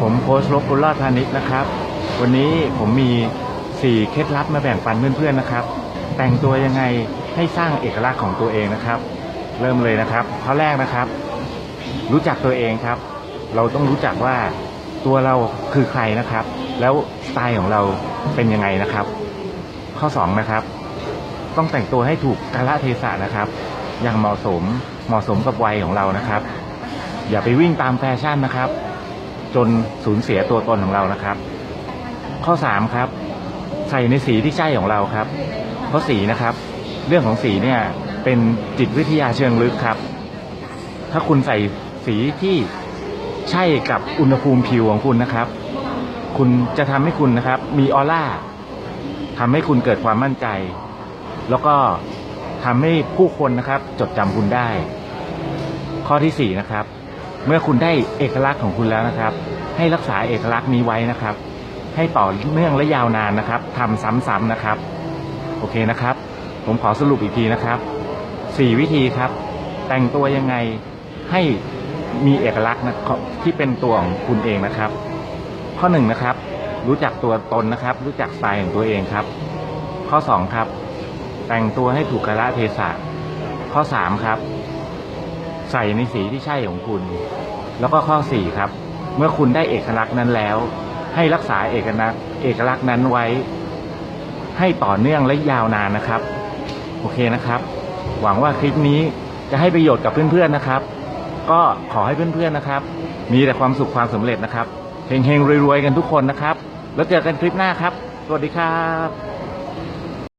ผมโค้ชลบบุญรอดพาณิชย์นะครับ วันนี้ผมมี 4 เคล็ดลับมาแบ่งปันเพื่อนๆนะครับ แต่งตัวยังไงให้สร้างเอกลักษณ์ของตัวเองนะครับ เริ่มเลยนะครับข้อแรกนะครับ รู้จักตัวเองครับ เราต้องรู้จักว่าตัวเราคือใครนะครับ แล้วสไตล์ของเราเป็นยังไงนะครับ ข้อ2นะครับ ต้องแต่งตัวให้ถูกกาลเทศะนะครับ อย่างเหมาะสมเหมาะสมกับวัยของเรานะครับ อย่าไปวิ่งตามแฟชั่นนะครับ จนสูญเสียตัวตนของเรานะครับ ข้อ 3 ครับ ใส่ในสีที่ใช่ของเราครับ เพราะสีนะครับ เรื่องของสีเนี่ยเป็นจิตวิทยาเชิงลึกครับ ถ้าคุณใส่สีที่ใช่กับอุณหภูมิผิวของคุณนะครับ คุณจะทำให้คุณนะครับ มีออร่าทำให้คุณเกิดความมั่นใจ แล้วก็ทำให้ผู้คนนะครับ จดจำคุณได้ ข้อที่สี่นะครับ เมื่อคุณได้เอกลักษณ์ของคุณแล้วนะครับ ให้รักษาเอกลักษณ์นี้ไว้นะครับ ให้ต่อเนื่องและยาวนานนะครับทำซ้ำๆนะครับ โอเคนะครับ ผมขอสรุปอีกทีนะครับสี่วิธีครับ แต่งตัวยังไงให้มีเอกลักษณ์นะที่เป็นตัวของคุณเองนะครับ ข้อหนึ่งนะครับ รู้จักตัวตนนะครับ รู้จักสไตล์ของตัวเองครับ ข้อสองครับ แต่งตัวให้ถูกกาลเทศะข้อสามครับ ใส่ในสีที่ใช่ของคุณ แล้วก็ข้อสี่ครับ เมื่อคุณได้เอกลักษณ์นั้นแล้ว ให้รักษาเอกลักษณ์เอกลักษณ์นั้นไว้ ให้ต่อเนื่องและยาวนานนะครับ โอเคนะครับ หวังว่าคลิปนี้จะให้ประโยชน์กับเพื่อนๆนะครับ ก็ขอให้เพื่อนๆนะครับ มีแต่ความสุขความสำเร็จนะครับเฮงๆรวยๆกันทุกคนนะครับ แล้วเจอกันคลิปหน้าครับ สวัสดีครับ